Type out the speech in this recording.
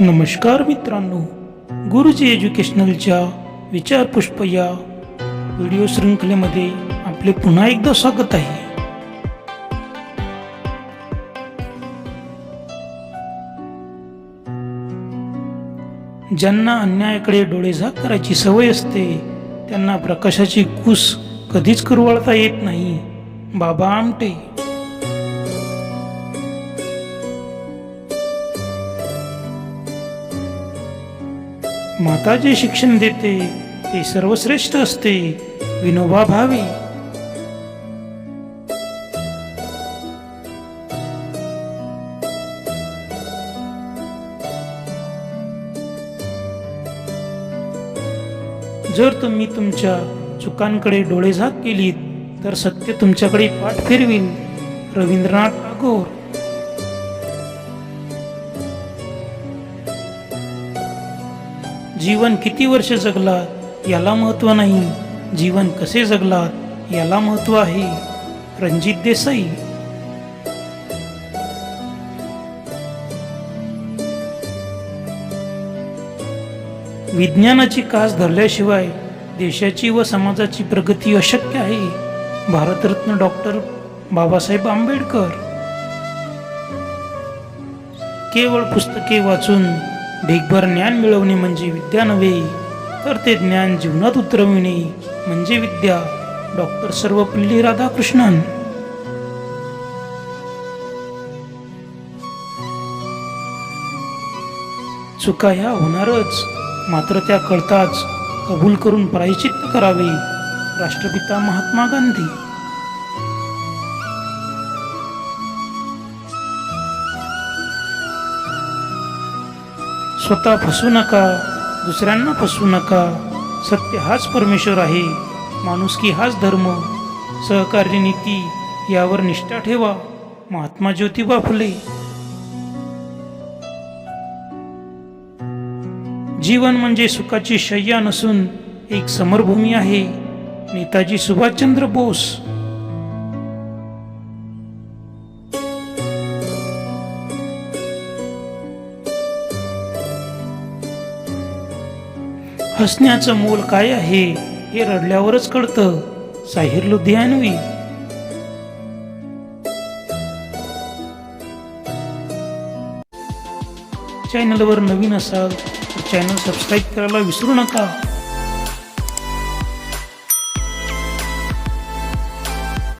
नमस्कार मित्रांनो गुरुजी एज्युकेशनलच्या विचार पुष्प या व्हिडिओ शृंखलेमध्ये आपले पुन्हा एकदा स्वागत आहे. ज्यांना अन्यायाकडे डोळेझाक करायची सवय असते त्यांना प्रकाशाची कूस कधीच कुरवळता येत नाही. बाबा आमटे. माता जे शिक्षण देते ते सर्वश्रेष्ठ असते. विनोबा भावे. जर तुम्ही तुमच्या चुकांकडे डोळेझाक केलीत तर सत्य तुमच्याकडे पाठ फिरविल रवींद्रनाथ टागोर. जीवन किती वर्ष जगलात याला महत्त्व नाही. जीवन कसे जगलात याला महत्त्व आहे. रणजित देसाई. विज्ञानाची कास धरल्याशिवाय देशाची व समाजाची प्रगती अशक्य आहे. भारतरत्न डॉक्टर बाबासाहेब आंबेडकर. केवळ पुस्तके वाचून ढीगभर ज्ञान मिळवणे म्हणजे विद्या नव्हे तर ते ज्ञान जीवनात उतरविणे म्हणजे विद्या. डॉक्टर सर्वपल्ली राधाकृष्णन. चुका ह्या होणारच मात्र त्या कळताच कबूल करून प्रायचित्त करावे. राष्ट्रपिता महात्मा गांधी. स्वतः फसू नका दुसऱ्यांना फसवू नका. सत्य हाच परमेश्वर आहे माणुसकी हाच धर्म. सहकार्य नीती यावर निष्ठा ठेवा महात्मा ज्योतिबा फुले. जीवन म्हणजे सुखाची शय्या नसून एक समरभूमी आहे. नेताजी सुभाषचंद्र बोस हसण्याचं मोल काय आहे हे रडल्यावरच कळतं साहिर लुधियानवी चॅनलवर नवीन असाल तर चॅनल सबस्क्राईब करायला विसरू नका.